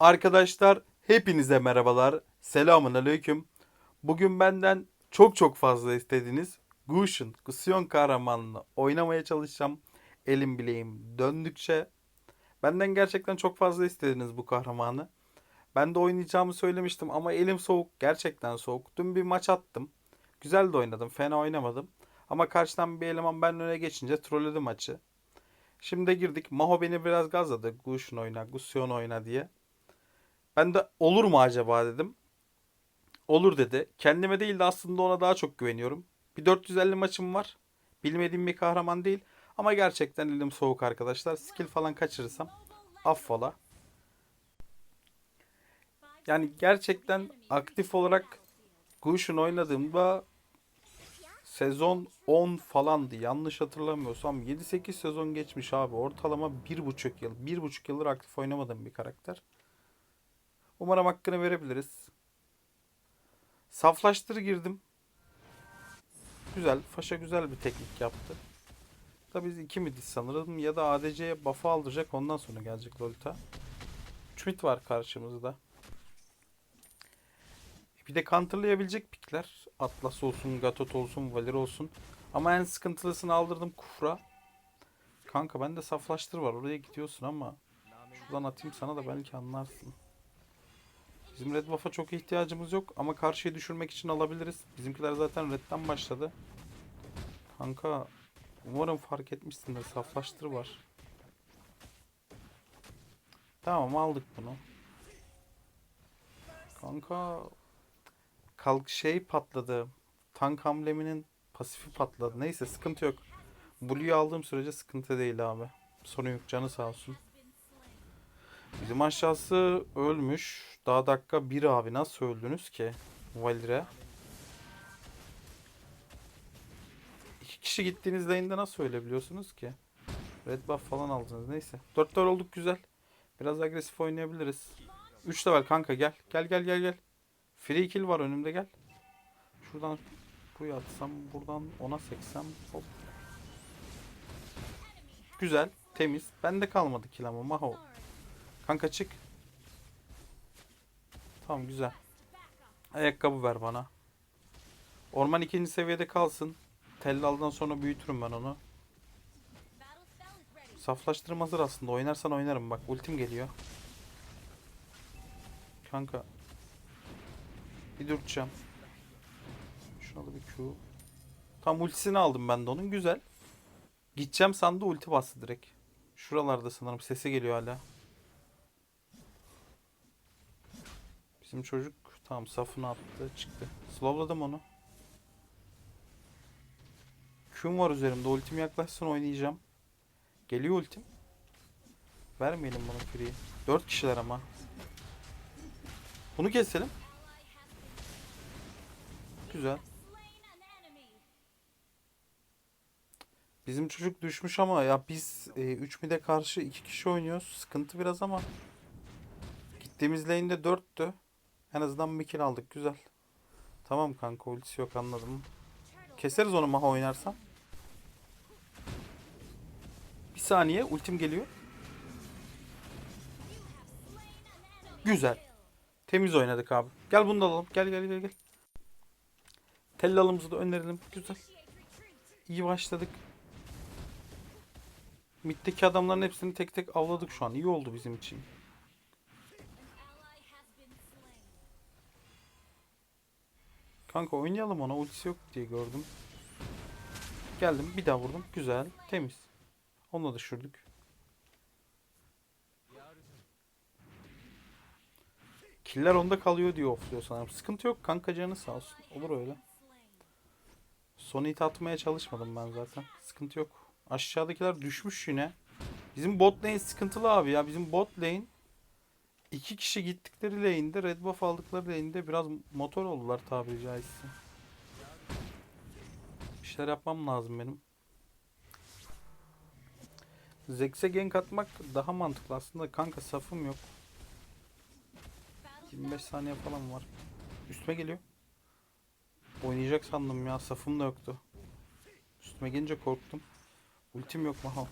Arkadaşlar hepinize merhabalar. Selamun aleyküm. Bugün benden çok çok fazla istediğiniz Gush'un Gusyon kahramanını oynamaya çalışacağım. Elim bileğim döndükçe. Benden gerçekten çok fazla istediniz bu kahramanı. Ben de oynayacağımı söylemiştim ama elim soğuk. Gerçekten soğuk. Dün bir maç attım. Güzel de oynadım. Fena oynamadım. Ama karşıdan bir eleman ben öne geçince trolledi maçı. Şimdi de girdik. Maho beni biraz gazladı. Gush'un oyna, Gusyon oyna diye. Ben de olur mu acaba dedim. Olur dedi. Kendime değil de aslında ona daha çok güveniyorum. Bir 450 maçım var. Bilmediğim bir kahraman değil. Ama gerçekten elim soğuk arkadaşlar. Skill falan kaçırırsam affola. Yani gerçekten aktif olarak Gush'un oynadığımda sezon 10 falandı. Yanlış hatırlamıyorsam 7-8 sezon geçmiş abi. Ortalama 1,5 yıl. 1,5 yıldır aktif oynamadığım bir karakter. Umarım hakkını verebiliriz. Saflaştır girdim. Güzel. Faşa güzel bir teknik yaptı. Da biz iki midiz sanırım ya da ADC'ye buff'ı aldıracak ondan sonra gelecek Lolita. 3 mid var karşımızda. Bir de counterlayabilecek pikler. Atlas olsun, Gatot olsun, Valir olsun. Ama en sıkıntılısını aldırdım Kufra. Kanka bende saflaştır var. Oraya gidiyorsun ama şuradan atayım sana da belki anlarsın. Bizim red buff'a çok ihtiyacımız yok ama karşıyı düşürmek için alabiliriz. Bizimkiler zaten redden başladı. Kanka umarım fark etmişsindir. Saflaştır var. Tamam aldık bunu. Kanka kalk şey patladı. Tank ambleminin pasifi patladı. Neyse sıkıntı yok. Blue'yu aldığım sürece sıkıntı değil abi. Sorun yok canı sağ olsun. Bizim aşağısı ölmüş. Daha dakika 1 abi. Nasıl öldünüz ki? Valire. İki kişi gittiğiniz lane'de nasıl ölebiliyorsunuz ki? Red buff falan aldınız. Neyse. 4 4 olduk güzel. Biraz agresif oynayabiliriz. 3 level kanka gel. Gel gel gel gel. Free kill var önümde gel. Şuradan buraya atsam buradan ona seksem hop. Güzel. Temiz. Bende kalmadı kill ama maho. Kanka çık. Tamam güzel. Ayakkabı ver bana. Orman ikinci seviyede kalsın. Tellal'dan sonra büyütürüm ben onu. Saflaştırma hazır aslında. Oynarsan oynarım bak. Ultim geliyor. Kanka. Bir dürteceğim. Şuna da bir Q. Tam ultisini aldım ben de onun. Güzel. Gideceğim sandı ulti bastı direkt. Şuralarda sanırım sesi geliyor hala. Bizim çocuk tam safını attı çıktı. Slowladım onu. Q'm var üzerimde. Ultim yaklaşsın oynayacağım. Geliyor ultim. Vermeyelim bunu free'yi. 4 kişiler ama. Bunu keselim. Güzel. Bizim çocuk düşmüş ama ya biz 3 mide karşı 2 kişi oynuyoruz. Sıkıntı biraz ama. Gittiğimiz lane'de 4'tü. En azından bir aldık. Güzel. Tamam kanka ultisi yok anladım. Keseriz onu maha oynarsam. Bir saniye ultim geliyor. Güzel. Temiz oynadık abi. Gel bunu da alalım. Gel gel gel gel. Tellalımızı da önerelim. Güzel. İyi başladık. Mid'deki adamların hepsini tek tek avladık şu an. İyi oldu bizim için. Kanka oynayalım ona. Ultisi yok diye gördüm. Geldim. Bir daha vurdum. Güzel. Temiz. Onu da düşürdük. Killer onda kalıyor diyor offluyor sanırım. Sıkıntı yok kanka canı sağ olsun. Olur öyle. Son hit atmaya çalışmadım ben zaten. Sıkıntı yok. Aşağıdakiler düşmüş yine. Bizim bot lane sıkıntılı abi ya. Bizim bot lane iki kişi gittikleri lane'de red buff aldıkları lane'de biraz motor oldular tabiri caizse. Bir şeyler yapmam lazım benim. Zex'e gank atmak daha mantıklı aslında. Kanka safım yok. 25 saniye falan var. Üstüme geliyor. Oynayacak sandım ya. Safım da yoktu. Üstüme gelince korktum. Ultim yok Maho.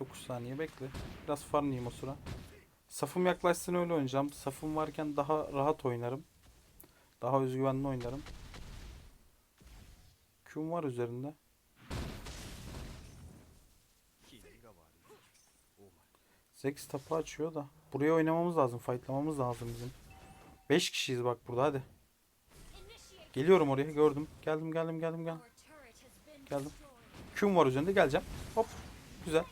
9 saniye bekle. Biraz farmlayayım o sıra. Safım yaklaşsın öyle oynayacağım. Safım varken daha rahat oynarım. Daha özgüvenli oynarım. Q'm var üzerinde. Zex tapı açıyor da. Buraya oynamamız lazım. Fightlamamız lazım bizim. 5 kişiyiz bak burada hadi. Geliyorum oraya gördüm. Geldim geldim geldim geldim. Geldim. Q'm var üzerinde geleceğim. Hop. Güzel.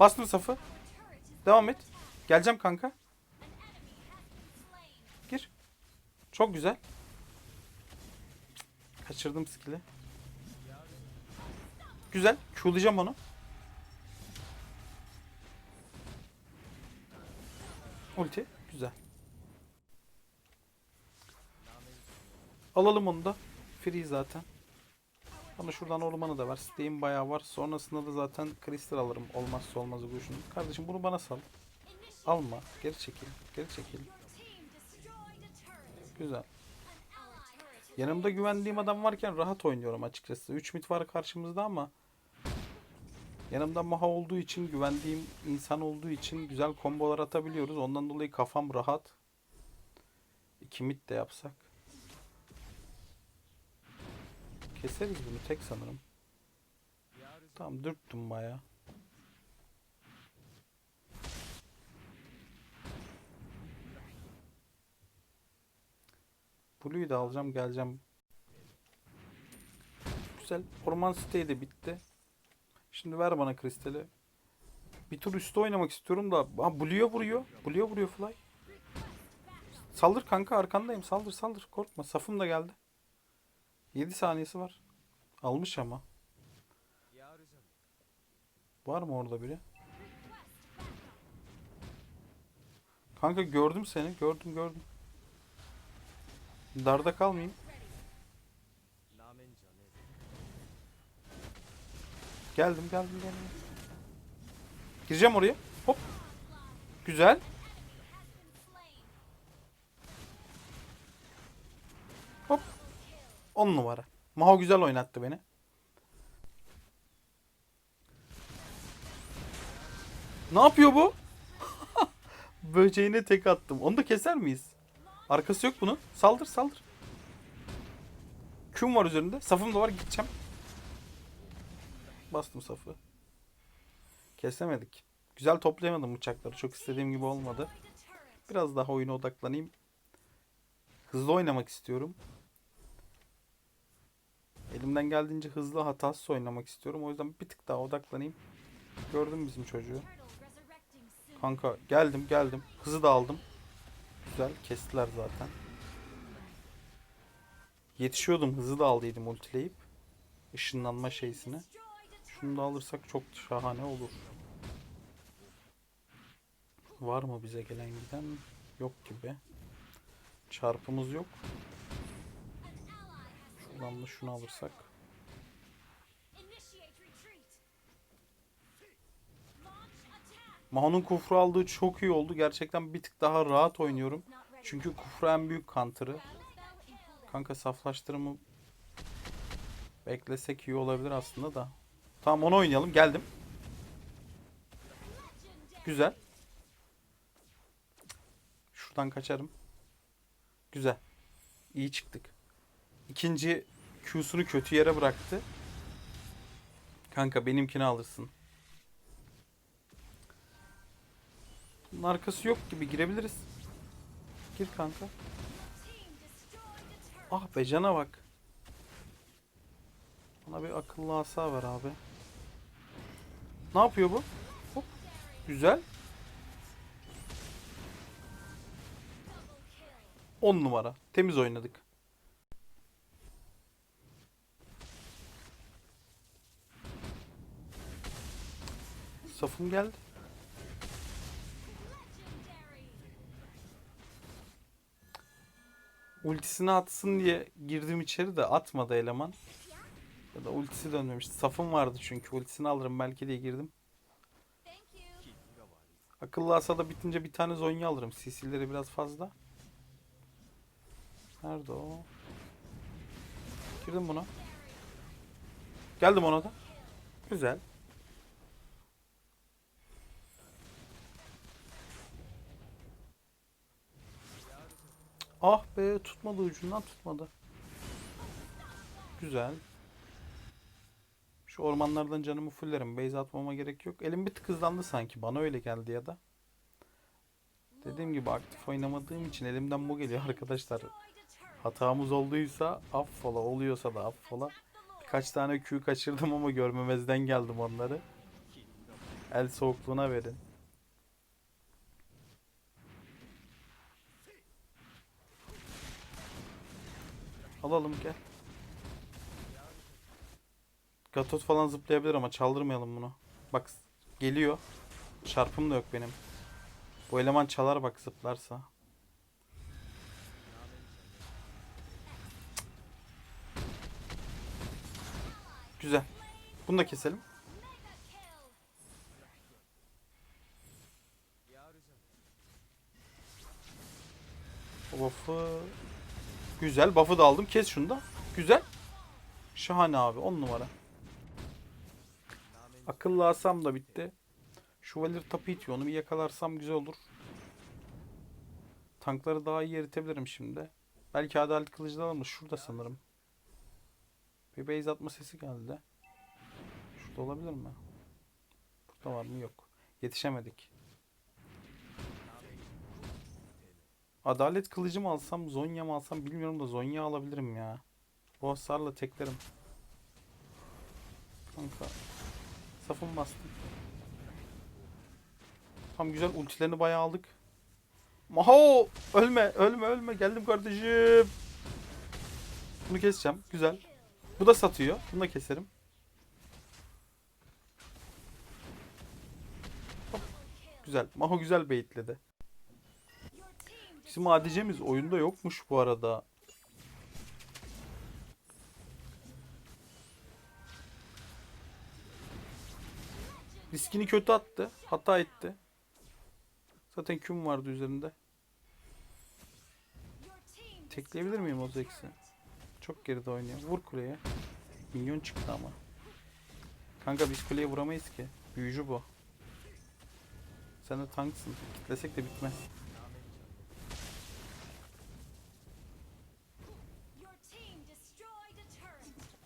Bastım safı. Devam et. Geleceğim kanka. Gir. Çok güzel. Kaçırdım skill'i. Güzel. Q'layacağım onu. Ulti. Güzel. Alalım onu da. Free zaten. Bana şuradan ormanı da ver. Steam bayağı var. Sonrasında da zaten kristal alırım. Olmazsa olmazı bu işin. Kardeşim bunu bana sal. Alma. Geri çekil. Geri çekil. Güzel. Yanımda güvendiğim adam varken rahat oynuyorum açıkçası. 3 mit var karşımızda ama yanımda Maha olduğu için, güvendiğim insan olduğu için güzel kombolar atabiliyoruz. Ondan dolayı kafam rahat. 2 mit de yapsak. Keseriz bunu tek sanırım. Tamam dürttüm baya. Blue'yu da alacağım geleceğim. Güzel. Orman siteyi de bitti. Şimdi ver bana kristali. Bir tur üstte oynamak istiyorum da. Ha Blue'ya vuruyor. Blue'ya vuruyor Fly. Saldır kanka arkandayım. Saldır saldır. Korkma. Safım da geldi. 7 saniyesi var. Almış ama. Var mı orada biri? Kanka gördüm seni. Gördüm gördüm. Darda kalmayayım. Geldim geldim geldim. Gireceğim oraya. Hop. Güzel. 10 numara. Maho güzel oynattı beni. Ne yapıyor bu? Böceğine tek attım. Onu da keser miyiz? Arkası yok bunun. Saldır saldır. Q'm var üzerinde. Safım da var gideceğim. Bastım safı. Kesemedik. Güzel toplayamadım bıçakları. Çok istediğim gibi olmadı. Biraz daha oyuna odaklanayım. Hızlı oynamak istiyorum. Elimden geldiğince hızlı hatasız oynamak istiyorum. O yüzden bir tık daha odaklanayım. Gördüm bizim çocuğu. Kanka geldim geldim. Hızı da aldım. Güzel kestiler zaten. Yetişiyordum hızı da aldıydım ultileyip. Işınlanma şeysine. Şunu da alırsak çok şahane olur. Var mı bize gelen giden? Yok gibi. Çarpımız yok. Şuradan da şunu alırsak. Maho'nun kufru aldığı çok iyi oldu. Gerçekten bir tık daha rahat oynuyorum. Çünkü kufru en büyük counter'ı. Kanka saflaştırımı beklesek iyi olabilir aslında da. Tamam onu oynayalım. Geldim. Güzel. Şuradan kaçarım. Güzel. İyi çıktık. İkinci Q'sunu kötü yere bıraktı. Kanka benimkini alırsın. Bunun arkası yok gibi girebiliriz. Gir kanka. Ah be cana bak. Bana bir akıllı asa ver abi. Ne yapıyor bu? Hop. Güzel. 10 numara. Temiz oynadık. Safım geldi. Ultisini atsın diye girdim içeri de atmadı eleman. Ya da ultisi dönmemişti. Safım vardı çünkü ultisini alırım belki diye girdim. Akıllı asada bitince bir tane Zonya alırım. CC'leri biraz fazla. Nerede o? Girdim buna. Geldim ona da. Güzel. Ah be tutmadı ucundan tutmadı. Güzel. Şu ormanlardan canımı fullerim. Base atmama gerek yok. Elim bir tık hızlandı sanki. Bana öyle geldi ya da. Dediğim gibi aktif oynamadığım için elimden bu geliyor arkadaşlar. Hatamız olduysa affola. Oluyorsa da affola. Birkaç tane Q kaçırdım ama görmemezden geldim onları. El soğukluğuna verin. Alalım gel. Gatot falan zıplayabilir ama çaldırmayalım bunu. Bak geliyor. Çarpım da yok benim. Bu eleman çalar bak zıplarsa. Güzel. Bunu da keselim. O buff'ı... Güzel. Buff'ı da aldım. Kes şunu da. Güzel. Şahane abi. 10 numara. Akıllı asam da bitti. Şu Valir tapı itiyor. Onu bir yakalarsam güzel olur. Tankları daha iyi eritebilirim şimdi. Belki adalet kılıcı da alırım. Şurada sanırım. Bir base atma sesi geldi. Şurada olabilir mi? Burada var mı? Yok. Yetişemedik. Adalet kılıcı mı alsam, Zonya mı alsam bilmiyorum da Zonya alabilirim ya. Bu hasarla teklerim. Kanka. Safım bastım. Tam güzel ultilerini bayağı aldık. Maho! Ölme, ölme, ölme. Geldim kardeşim. Bunu keseceğim. Güzel. Bu da satıyor. Bunu da keserim. Hop. Güzel. Maho güzel baitledi. Bizim ADC'miz oyunda yokmuş bu arada. Riskini kötü attı. Hata etti. Zaten küm vardı üzerinde. Tekleyebilir miyim o Zex'i? Çok geride oynuyor. Vur kuleye. Minyon çıktı ama. Kanka biz kuleye vuramayız ki. Büyücü bu. Sen de tanksın. Kitlesek de bitmez.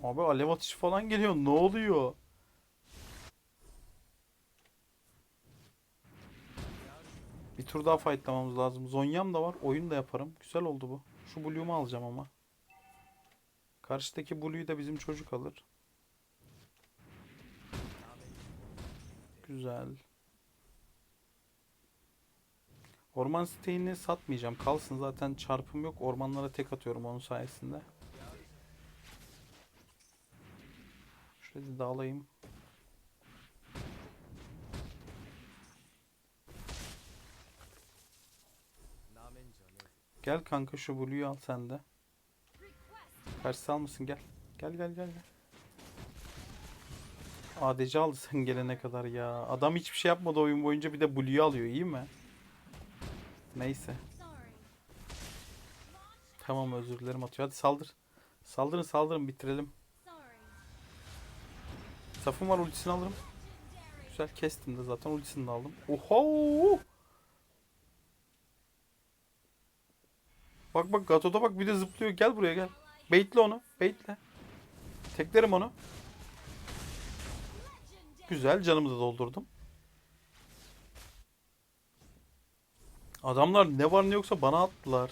Abi alev atışı falan geliyor. Ne oluyor? Bir tur daha fightlamamız lazım. Zonyam da var. Oyun da yaparım. Güzel oldu bu. Şu Blue'umu alacağım ama. Karşıdaki Blue'yu da bizim çocuk alır. Güzel. Orman siteğini satmayacağım. Kalsın zaten çarpım yok. Ormanlara tek atıyorum onun sayesinde. Şöyle dağılayım. Gel kanka şu Blue'yu al sen de. Karşı almışsın gel. Gel gel gel gel. ADC aldı sen gelene kadar ya. Adam hiçbir şey yapmadı oyun boyunca bir de Blue'yu alıyor iyi mi? Neyse. Tamam özür dilerim atıyor. Hadi saldır. Saldırın saldırın bitirelim. Safım var ultisini alırım. Güzel kestim de zaten ultisini de aldım. Oho! Bak bak Gato'da bak bir de zıplıyor. Gel buraya gel. Baitle onu. Baitle. Teklerim onu. Güzel canımı da doldurdum. Adamlar ne var ne yoksa bana attılar.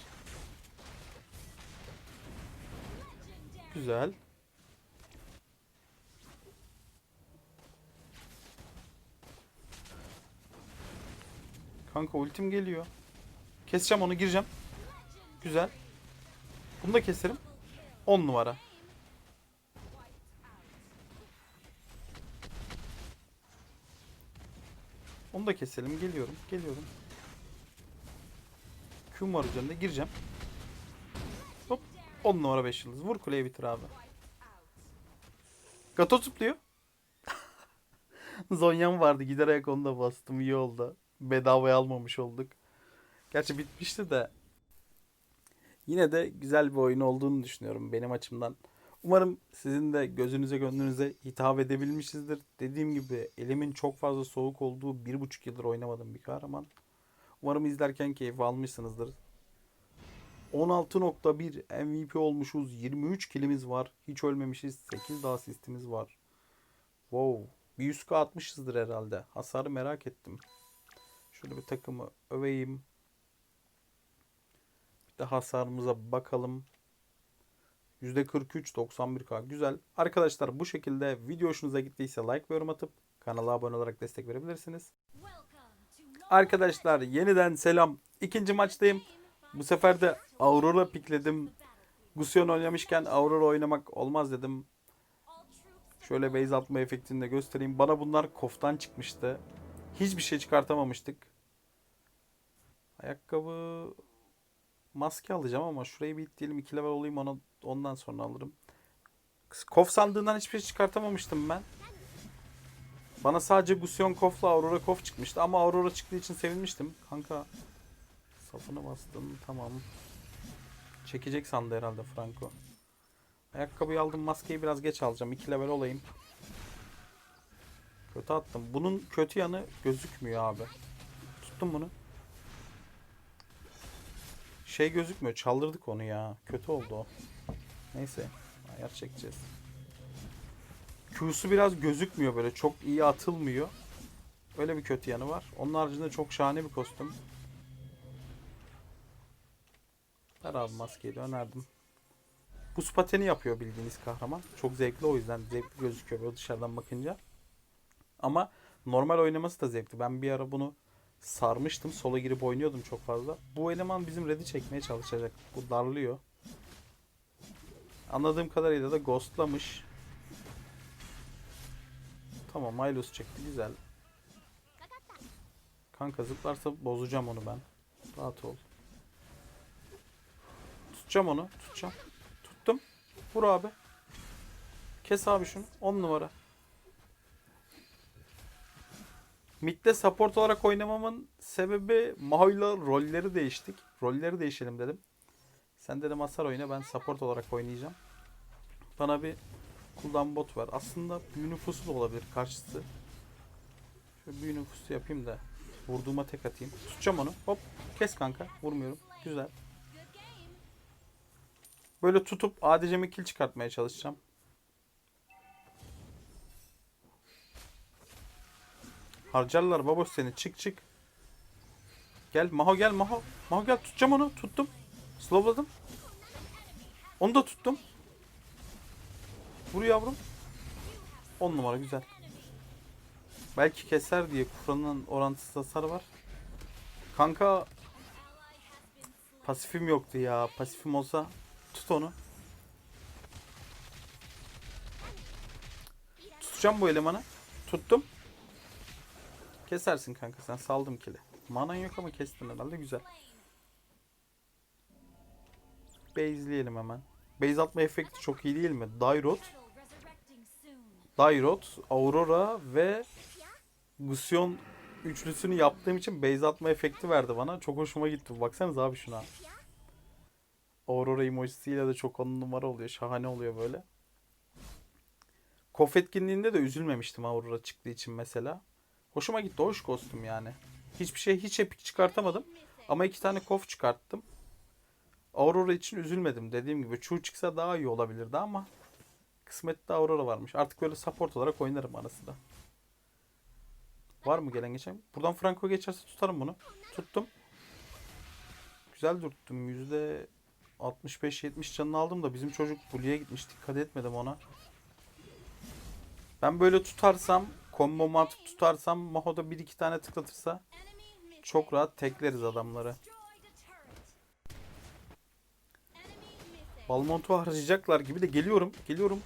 Güzel. Kanka ultim geliyor. Keseceğim onu gireceğim. Güzel. Bunu da keserim. 10 numara. Onu da keselim. Geliyorum. Geliyorum. Q'm var üzerinde. Gireceğim. Hop. 10 numara 5 yıldız. Vur kuleye bitir abi. Gato zıplıyor. Zonya'm vardı. Giderek onu da bastım. İyi oldu. Bedavaya almamış olduk. Gerçi bitmişti de. Yine de güzel bir oyun olduğunu düşünüyorum benim açımdan. Umarım sizin de gözünüze gönlünüze hitap edebilmişizdir. Dediğim gibi elimin çok fazla soğuk olduğu bir buçuk yıldır oynamadığım bir kahraman. Umarım izlerken keyif almışsınızdır. 16.1 MVP olmuşuz. 23 kilimiz var. Hiç ölmemişiz. 8 de asistimiz var. Wow. Bir 100k atmışızdır herhalde. Hasarı merak ettim. Şöyle bir takımı öveyim. Bir de hasarımıza bakalım. %43 91k güzel. Arkadaşlar bu şekilde video hoşunuza gittiyse like ve yorum atıp kanala abone olarak destek verebilirsiniz. Arkadaşlar yeniden selam. İkinci maçtayım. Bu sefer de Aurora pikledim. Gusion oynamışken Aurora oynamak olmaz dedim. Şöyle base atma efektini de göstereyim. Bana bunlar koftan çıkmıştı. Hiçbir şey çıkartamamıştık. Ayakkabı maske alacağım ama şurayı bir itleyelim. 2 level olayım ona, ondan sonra alırım. Kof sandığından hiçbir şey çıkartamamıştım ben. Bana sadece Gusion Kof'la Aurora Kof çıkmıştı ama Aurora çıktığı için sevinmiştim. Kanka safını bastım tamam. Çekecek sandı herhalde Franco. Ayakkabıyı aldım maskeyi biraz geç alacağım. 2 level olayım. Kötü attım. Bunun kötü yanı gözükmüyor abi. Tuttum bunu. Şey gözükmüyor. Çaldırdık onu ya. Kötü oldu o. Neyse. Ayar çekeceğiz. Q'su biraz gözükmüyor böyle. Çok iyi atılmıyor. Öyle bir kötü yanı var. Onun haricinde çok şahane bir kostüm. Ver abi maskeyi de önerdim. Buz pateni yapıyor bildiğiniz kahraman. Çok zevkli o yüzden zevkli gözüküyor böyle dışarıdan bakınca. Ama normal oynaması da zevkli. Ben bir ara bunu sarmıştım. Sola girip oynuyordum çok fazla. Bu eleman bizim red'i çekmeye çalışacak. Bu darlıyor. Anladığım kadarıyla da ghostlamış. Tamam Milos çekti güzel. Kanka zıplarsa bozacağım onu ben. Rahat ol. Tutacağım onu. Tutacağım. Tuttum. Vur abi. Kes abi şunu. 10 numara. Mid'de support olarak oynamamın sebebi Maho'yla rolleri değiştik. Rolleri değişelim dedim. Sen dedim hasar oyna ben support olarak oynayacağım. Bana bir cooldown bot ver. Aslında büyü nüfusu da olabilir karşısı. Şöyle büyü nüfusu yapayım da vurduğuma tek atayım. Tutacağım onu. Hop kes kanka. Vurmuyorum. Güzel. Böyle tutup ADC'mi kill çıkartmaya çalışacağım. Harcarlar baboş seni. Çık çık. Gel Maho gel Maho. Maho gel tutacağım onu. Tuttum. Slowladım. Onu da tuttum. Vur yavrum. 10 numara güzel. Belki keser diye Kufra'nın orantısız hasar var. Kanka pasifim yoktu ya. Pasifim olsa tut onu. Tutacağım bu elemanı. Tuttum. Kesersin kanka sen saldım kili. Manan yok ama kestin herhalde güzel. Base'leyelim hemen. Base atma efekti çok iyi değil mi? Dairot, Dairot, Aurora ve Gusion üçlüsünü yaptığım için base atma efekti verdi bana. Çok hoşuma gitti. Baksanıza abi şuna. Aurora emojisiyle de çok on numara oluyor. Şahane oluyor böyle. Kof etkinliğinde de üzülmemiştim Aurora çıktığı için mesela. Hoşuma gitti. Hoş kostüm yani. Hiçbir şey hiç epik çıkartamadım. Ama iki tane kof çıkarttım. Aurora için üzülmedim. Dediğim gibi Chu çıksa daha iyi olabilirdi ama kısmette Aurora varmış. Artık böyle support olarak oynarım arasında. Var mı gelen geçen? Buradan Franco geçerse tutarım bunu. Tuttum. Güzel tuttum. Yüzde 65-70 canını aldım da bizim çocuk Bully'e gitmiş. Dikkat etmedim ona. Ben böyle tutarsam, combo atıp tutarsam Maho'da bir iki tane tıklatırsa çok rahat tekleriz adamları. Balmont'u harcayacaklar gibi de geliyorum. Geliyorum.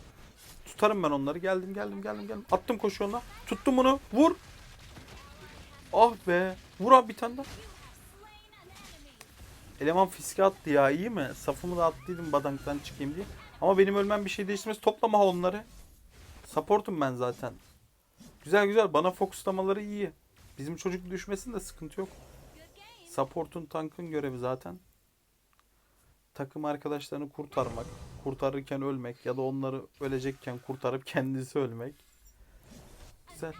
Tutarım ben onları. Geldim geldim geldim geldim. Attım koşu ona. Tuttum bunu. Vur. Ah be. Vur abi bir tane daha. Eleman fiske attı ya iyi mi? Safımı da attıydım badanktan çıkayım diye. Ama benim ölmem bir şey değiştirmez. Toplama onları. Supportum ben zaten. Güzel güzel. Bana fokuslamaları iyi. Bizim çocuk düşmesin de sıkıntı yok. Support'un tankın görevi zaten. Takım arkadaşlarını kurtarmak. Kurtarırken ölmek ya da onları ölecekken kurtarıp kendisi ölmek. Güzel.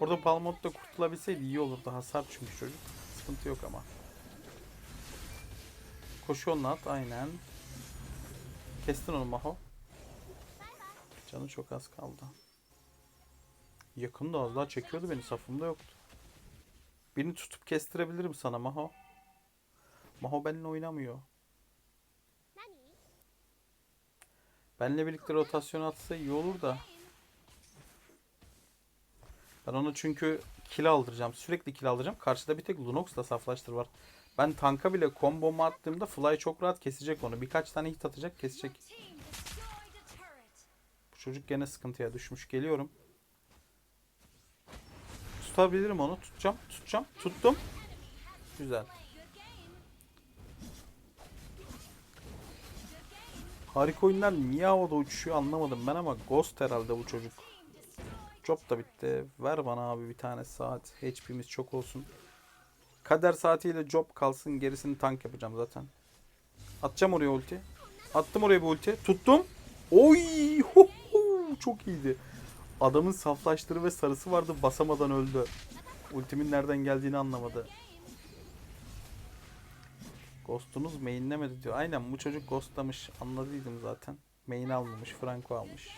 Orada Balmont da kurtulabilseydi iyi olurdu. Hasar çünkü çocuk. Sıkıntı yok ama. Koşu at aynen. Kestin onu Maho. Canı çok az kaldı. Yakında az daha çekiyordu beni safımda yoktu. Birini tutup kestirebilirim sana Maho. Maho benimle oynamıyor. Benle birlikte rotasyon atsa iyi olur da. Ben onu çünkü kill aldıracağım. Sürekli kill aldıracağım. Karşıda bir tek Lunox'la saflaştır var. Ben tanka bile kombomu attığımda Fly çok rahat kesecek onu. Birkaç tane hit atacak kesecek. Bu çocuk gene sıkıntıya düşmüş. Geliyorum. Tutabilirim onu. Tutacağım. Tutacağım. Tuttum. Güzel. Harika oyunlar niye havada uçuyor anlamadım ben ama Ghost herhalde bu çocuk. Job da bitti. Ver bana abi bir tane saat. HP'miz çok olsun. Kader saatiyle job kalsın gerisini tank yapacağım zaten. Atacağım oraya ulti. Attım oraya bir ulti. Tuttum. Oy! Ho, ho! Çok iyiydi. Adamın saflaştırı ve sarısı vardı basamadan öldü. Ultimin nereden geldiğini anlamadı. Ghost'unuz mainlemedi diyor. Aynen bu çocuk ghostlamış. Anladıydım zaten. Main almamış. Franco almış.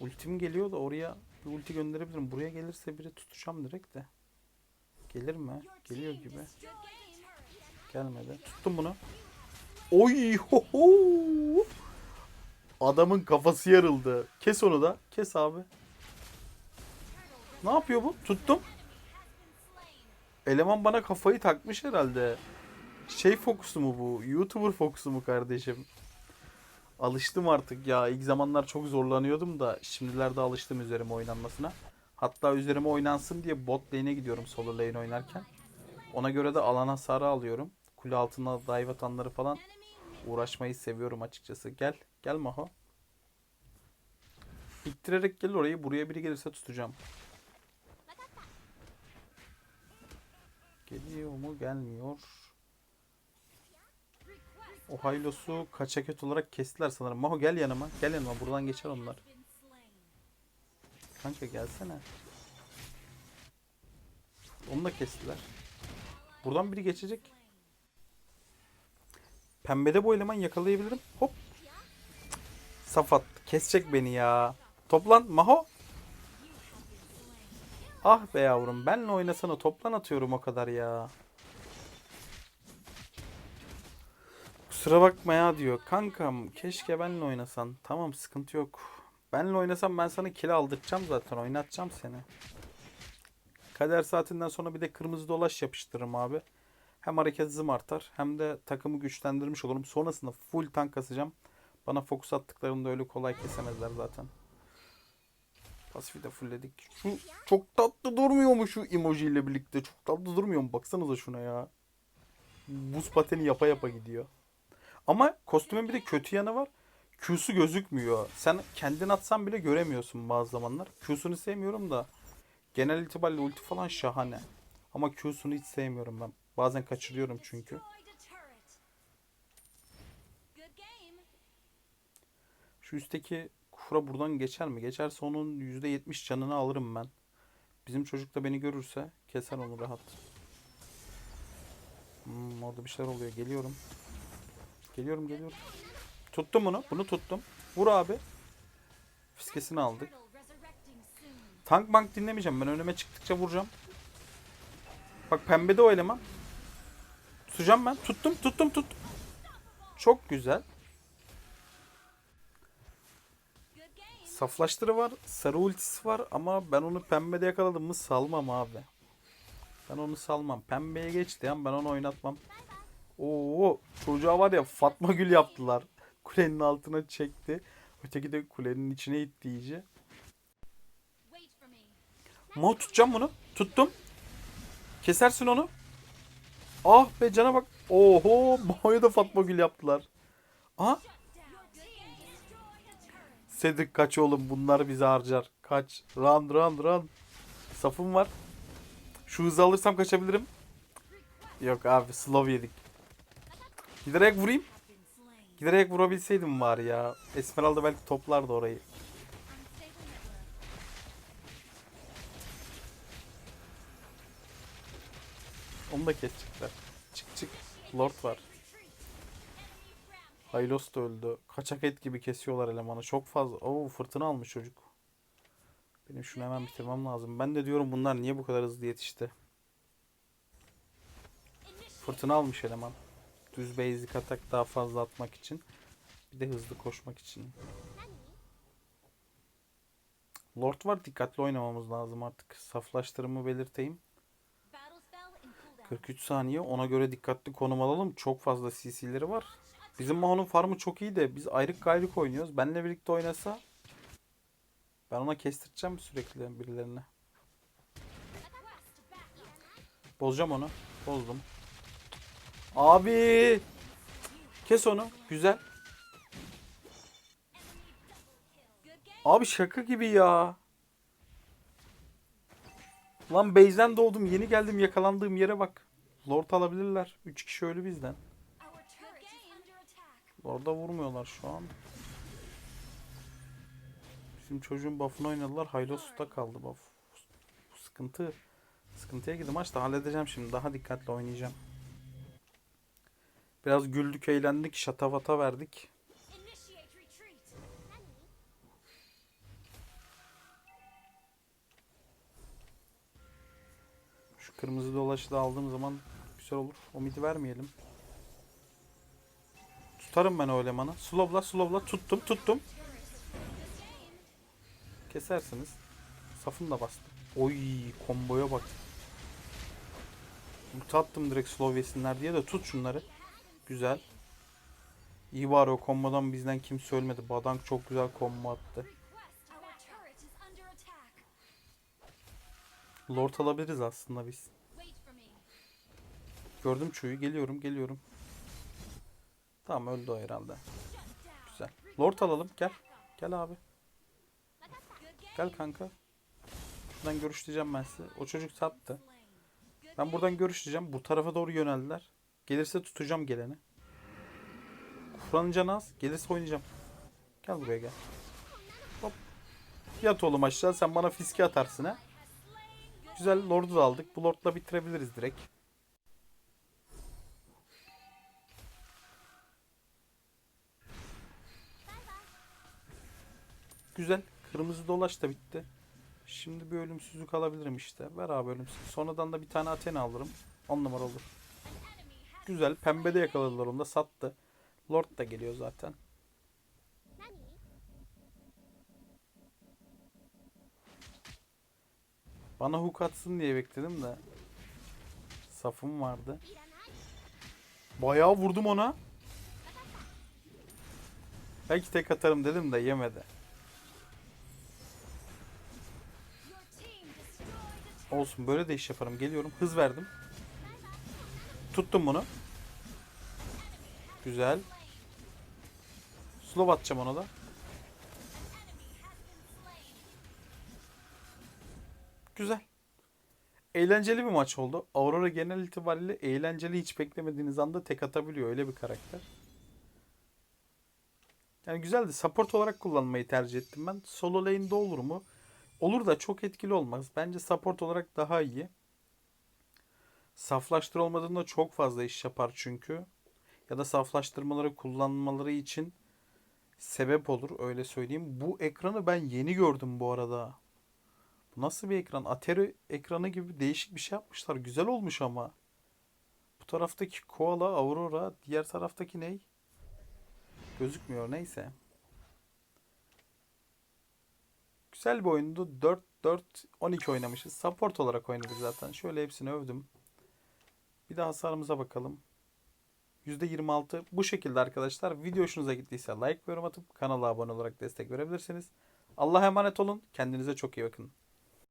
Ultim geliyor da oraya bir ulti gönderebilirim. Buraya gelirse biri tutacağım direkt de. Gelir mi? Geliyor gibi. Gelmedi. Tuttum bunu. Oy ho ho. Adamın kafası yarıldı. Kes onu da. Kes abi. Ne yapıyor bu? Tuttum. Eleman bana kafayı takmış herhalde. Şey fokusu mu bu? YouTuber fokusu mu kardeşim? Alıştım artık ya. İlk zamanlar çok zorlanıyordum da şimdilerde alıştım üzerime oynanmasına. Hatta üzerime oynansın diye bot lane'e gidiyorum solo lane oynarken. Ona göre de alan hasarı alıyorum. Kule altına dive atanları falan uğraşmayı seviyorum açıkçası. Gel. Gel Maho. İttirerek gel orayı. Buraya biri gelirse tutacağım. Geliyor mu? Gelmiyor. O Haylos'u kaçak et olarak kestiler sanırım. Maho gel yanıma. Gel yanıma. Buradan geçer onlar. Kanka gelsene. Onu da kestiler. Buradan biri geçecek. Pembede bu eleman yakalayabilirim. Hop. Safat. Kesecek beni ya. Toplan. Maho. Ah be yavrum. Benle oynasana. Toplan atıyorum o kadar ya. Kusura bakma ya diyor. Kankam keşke benle oynasan. Tamam sıkıntı yok. Benle oynasam ben sana kill aldıracağım zaten. Oynatacağım seni. Kader saatinden sonra bir de kırmızı dolaş yapıştırırım abi. Hem hareket hızım artar hem de takımı güçlendirmiş olurum. Sonrasında full tank kasacağım. Bana fokus attıklarında öyle kolay kesemezler zaten. Pasifi de fullledik. Şu çok tatlı durmuyor mu şu emoji ile birlikte? Çok tatlı durmuyor mu? Baksanıza şuna ya. Buz pateni yapa yapa gidiyor. Ama kostümün bir de kötü yanı var. Q'su gözükmüyor. Sen kendin atsan bile göremiyorsun bazı zamanlar. Q'sunu sevmiyorum da genel itibariyle ulti falan şahane. Ama Q'sunu hiç sevmiyorum ben. Bazen kaçırıyorum çünkü. Şu üstteki kufra buradan geçer mi? Geçerse onun %70 canını alırım ben. Bizim çocuk da beni görürse keser onu rahat. Hmm, orada bir şeyler oluyor. Geliyorum. Geliyorum geliyorum. Tuttum bunu. Bunu tuttum. Vur abi. Fiskesini aldık. Tank bank dinlemeyeceğim. Ben önüme çıktıkça vuracağım. Bak pembede o eleman. Tutacağım ben. Tuttum tuttum tuttum. Çok güzel. Saflaştırı var. Sarı ultisi var ama ben onu pembede yakaladım mı salmam abi. Ben onu salmam. Pembeye geçti ama ben onu oynatmam. Oo çocuğa var ya Fatma Gül yaptılar. Kulenin altına çekti. Öteki de kulenin içine itti iyice. Mo tutacağım bunu. Tuttum. Kesersin onu. Ah be cana bak. Oho Mo'ya da Fatma Gül yaptılar. Aha. Cedric kaç oğlum bunlar bizi harcar. Kaç. Run run run. Safım var. Şu hızı alırsam kaçabilirim. Yok abi slow yedik. Giderek vurayım. Giderek vurabilseydim var ya. Esmeralda belki toplardı orayı. Onu da kesecekler. Çık çık. Lord var. Haylos da öldü. Kaçak et gibi kesiyorlar elemanı. Çok fazla. Oo fırtına almış çocuk. Benim şunu hemen bitirmem lazım. Ben de diyorum bunlar niye bu kadar hızlı yetişti. Fırtına almış eleman. Düz basic atak daha fazla atmak için. Bir de hızlı koşmak için. Lord var dikkatli oynamamız lazım artık. Saflaştırımı belirteyim. 43 saniye ona göre dikkatli konum alalım. Çok fazla CC'leri var. Bizim Maho'nun farmı çok iyi de biz ayrık gayrık oynuyoruz. Benle birlikte oynasa ben ona kestireceğim sürekli birilerine. Bozacağım onu. Bozdum. Abi! Kes onu. Güzel. Abi şaka gibi ya. Lan base'den doğdum. Yeni geldim yakalandığım yere bak. Lord alabilirler. 3 kişi ölü bizden. Lord'a vurmuyorlar şu an. Bizim çocuğun buff'ını oynadılar. Hylos'ta kaldı buff. Bu sıkıntı. Sıkıntıya girdim maçta halledeceğim şimdi. Daha dikkatli oynayacağım. Biraz güldük, eğlendik, şatavata verdik. Şu kırmızı dolaşı da aldığım zaman güzel olur. O midi vermeyelim. Tutarım ben o elemanı. Slowla slowla tuttum tuttum. Kesersiniz. Safını da bastım. Oy komboya bak. Ulti attım direkt slow yesinler diye de tut şunları. Güzel. İyi var o kombodan bizden kimse ölmedi. Badank çok güzel combo attı. Lord alabiliriz aslında biz. Gördüm çuyu. Geliyorum geliyorum. Tamam öldü o herhalde. Güzel. Lord alalım. Gel. Gel abi. Gel kanka. Şuradan görüşeceğim ben size. O çocuk sattı. Ben buradan görüşeceğim. Bu tarafa doğru yöneldiler. Gelirse tutacağım geleni. Kufranın canı az. Gelirse oynayacağım. Gel buraya gel. Hop. Yat oğlum aşağı. Sen bana fiske atarsın ha. Güzel Lord'u da aldık. Bu Lord'la bitirebiliriz direkt. Güzel. Kırmızı dolaş da bitti. Şimdi bir ölümsüzlük alabilirim işte. Ver abi ölümsüzlük. Sonradan da bir tane Athena alırım. 10 numara olur. Güzel. Pembe de yakaladılar onu da sattı. Lord da geliyor zaten. Bana hook atsın diye bekledim de. Safım vardı. Bayağı vurdum ona. Belki tek atarım dedim de yemedi. Olsun böyle de iş yaparım. Geliyorum. Hız verdim. Tuttum bunu. Güzel. Slow atacağım ona da. Güzel. Eğlenceli bir maç oldu. Aurora genel itibariyle eğlenceli hiç beklemediğiniz anda tek atabiliyor. Öyle bir karakter. Yani güzeldi. Support olarak kullanmayı tercih ettim ben. Solo lane'de olur mu? Olur da çok etkili olmaz. Bence support olarak daha iyi. Saflaştır olmadığında çok fazla iş yapar çünkü. Ya da saflaştırmaları kullanmaları için sebep olur öyle söyleyeyim. Bu ekranı ben yeni gördüm bu arada. Bu nasıl bir ekran? Atari ekranı gibi değişik bir şey yapmışlar. Güzel olmuş ama. Bu taraftaki Koala, Aurora, diğer taraftaki ney? Gözükmüyor neyse. Güzel bir oyundu. 4 4 12 oynamışız. Support olarak oynadık zaten. Şöyle hepsini övdüm. Bir de hasarımıza bakalım. %26 bu şekilde arkadaşlar. Video hoşunuza gittiyse like ve yorum atıp kanala abone olarak destek verebilirsiniz. Allah'a emanet olun. Kendinize çok iyi bakın.